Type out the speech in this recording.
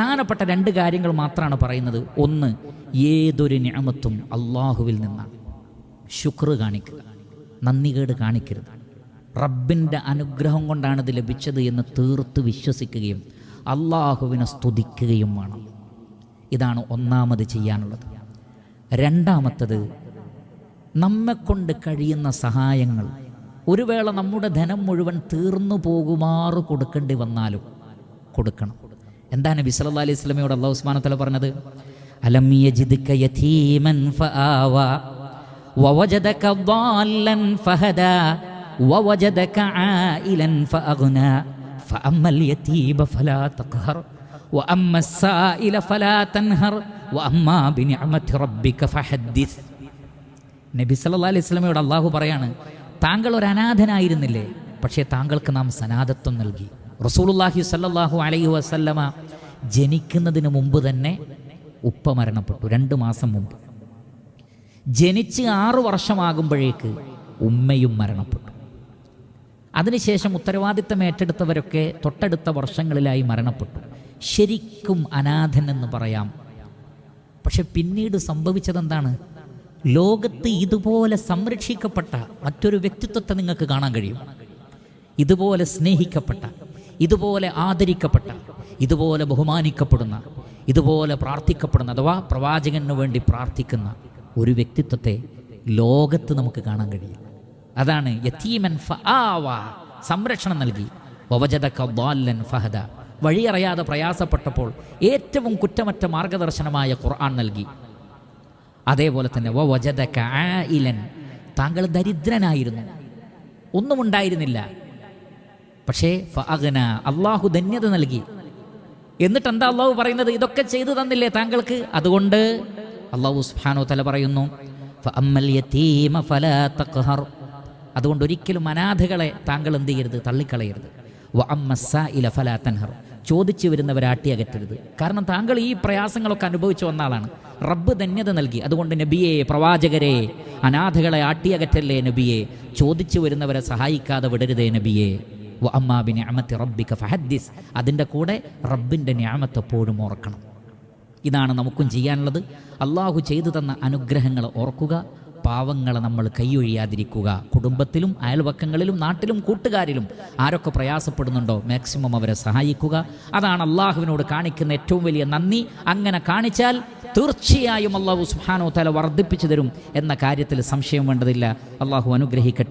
പ്രധാനപ്പെട്ട രണ്ട് കാര്യങ്ങൾ മാത്രമാണ് പറയുന്നത്. ഒന്ന് ഏതൊരു ഞാമത്തും അള്ളാഹുവിൽ നിന്നാണ്. ശുക്ർ കാണിക്കുക. നന്ദികേട് കാണിക്കരുത്. റബ്ബിന്റെ അനുഗ്രഹം കൊണ്ടാണ് ഇത് ലഭിച്ചത് എന്ന് തീർത്ത് വിശ്വസിക്കുകയും അള്ളാഹുവിനെ സ്തുതിക്കുകയും വേണം. ഇതാണ് ഒന്നാമത് ചെയ്യാനുള്ളത്. രണ്ടാമത്തത് നമ്മെക്കൊണ്ട് കഴിയുന്ന സഹായങ്ങൾ. ഒരു വേള നമ്മുടെ ധനം മുഴുവൻ തീർന്നു പോകുമാറ് കൊടുക്കേണ്ടി വന്നാലും കൊടുക്കണം. എന്താണ് നബി സല്ലല്ലാഹു അലൈഹി വസല്ലമയോട് അള്ളാഹു ഉസ്മാന തല പറഞ്ഞത് അലം യജിദ്ക യതീമൻ ഫആവ വവജദക ضالًا ഫഹദാ വവജദക ആയിലൻ ഫഅഗ്നാ فأما اليتيم فلا تقهر وأما السائل فلا تنهر وأما بنعمة ربك فحدث നബി സല്ലല്ലാഹു അലൈഹി വസല്ലമയോട് അള്ളാഹു പറയാണ് താങ്കൾ ഒരു അനാഥനായിരുന്നില്ലേ പക്ഷേ താങ്കൾക്ക് നാം സനാഥത്വം നൽകി റസൂലുള്ളാഹി സല്ലല്ലാഹു അലൈഹി വസല്ലമ ജനിക്കുന്നതിന് മുമ്പ് തന്നെ ഉപ്പ മരണപ്പെട്ടു രണ്ട് മാസം മുമ്പ്. ജനിച്ച് ആറ് വർഷമാകുമ്പോഴേക്ക് ഉമ്മയും മരണപ്പെട്ടു. അതിനുശേഷം ഉത്തരവാദിത്തം ഏറ്റെടുത്തവരൊക്കെ തൊട്ടടുത്ത വർഷങ്ങളിലായി മരണപ്പെട്ടു. ശരിക്കും അനാഥൻ എന്ന് പറയാം. പക്ഷെ പിന്നീട് സംഭവിച്ചതെന്താണ്? ലോകത്ത് ഇതുപോലെ സംരക്ഷിക്കപ്പെട്ട മറ്റൊരു വ്യക്തിത്വത്തെ നിങ്ങൾക്ക് കാണാൻ കഴിയും. ഇതുപോലെ സ്നേഹിക്കപ്പെട്ട ഇതുപോലെ ആദരിക്കപ്പെട്ട ഇതുപോലെ ബഹുമാനിക്കപ്പെടുന്ന ഇതുപോലെ പ്രാർത്ഥിക്കപ്പെടുന്ന അഥവാ പ്രവാചകന് വേണ്ടി പ്രാർത്ഥിക്കുന്ന ഒരു വ്യക്തിത്വത്തെ ലോകത്ത് നമുക്ക് കാണാൻ കഴിയും അതാണ് യത്തീമൻ സംരക്ഷണം നൽകി. ഫഹദ. വഴിയറിയാതെ പ്രയാസപ്പെട്ടപ്പോൾ ഏറ്റവും കുറ്റമറ്റ മാർഗദർശനമായ ഖുർആൻ നൽകി. അതേപോലെ തന്നെ വജദ താങ്കൾ ദരിദ്രനായിരുന്നു. ഒന്നുമുണ്ടായിരുന്നില്ല പക്ഷേ ഫഅഗ്ന അള്ളാഹു ധന്യത നൽകി. എന്നിട്ട് എന്താ അള്ളാഹു പറയുന്നത്? ഇതൊക്കെ ചെയ്തു തന്നില്ലേ താങ്കൾക്ക്? അതുകൊണ്ട് അള്ളാഹു സുബ്ഹാനഹു തല പറയുന്നു അതുകൊണ്ട് ഒരിക്കലും അനാഥകളെ താങ്കൾ എന്ത് ചെയ്യരുത്? തള്ളിക്കളയരുത്. തൻഹർ. ചോദിച്ചു വരുന്നവരെ ആട്ടിയകറ്റരുത് കാരണം താങ്കൾ ഈ പ്രയാസങ്ങളൊക്കെ അനുഭവിച്ചു വന്ന ആളാണ്. റബ്ബ് ധന്യത നൽകി. അതുകൊണ്ട് നബിയെ പ്രവാചകരെ അനാഥകളെ ആട്ടിയകറ്റല്ലേ നബിയെ? ചോദിച്ചു വരുന്നവരെ സഹായിക്കാതെ വിടരുതേ നബിയെ. അമ്മാബി ഞാമത്തി റബ്ബിക ഫഹദ്ദിസ്. അതിന്റെ കൂടെ റബ്ബിന്റെ ഞാമത്തെപ്പോഴും ഓർക്കണം. ഇതാണ് നമുക്കും ചെയ്യാനുള്ളത്. അള്ളാഹു ചെയ്തു തന്ന അനുഗ്രഹങ്ങൾ ഓർക്കുക പാവങ്ങളെ നമ്മൾ കൈയൊഴിയാതിരിക്കുക. കുടുംബത്തിലും അയൽവക്കങ്ങളിലും നാട്ടിലും കൂട്ടുകാരിലും ആരൊക്കെ പ്രയാസപ്പെടുന്നുണ്ടോ മാക്സിമം അവരെ സഹായിക്കുക. അതാണ് അള്ളാഹുവിനോട് കാണിക്കുന്ന ഏറ്റവും വലിയ നന്ദി. അങ്ങനെ കാണിച്ചാൽ തീർച്ചയായും അള്ളാഹു സുഹാനോ തല വർദ്ധിപ്പിച്ചു തരും എന്ന കാര്യത്തിൽ സംശയം വേണ്ടതില്ല. അള്ളാഹു അനുഗ്രഹിക്കട്ടെ.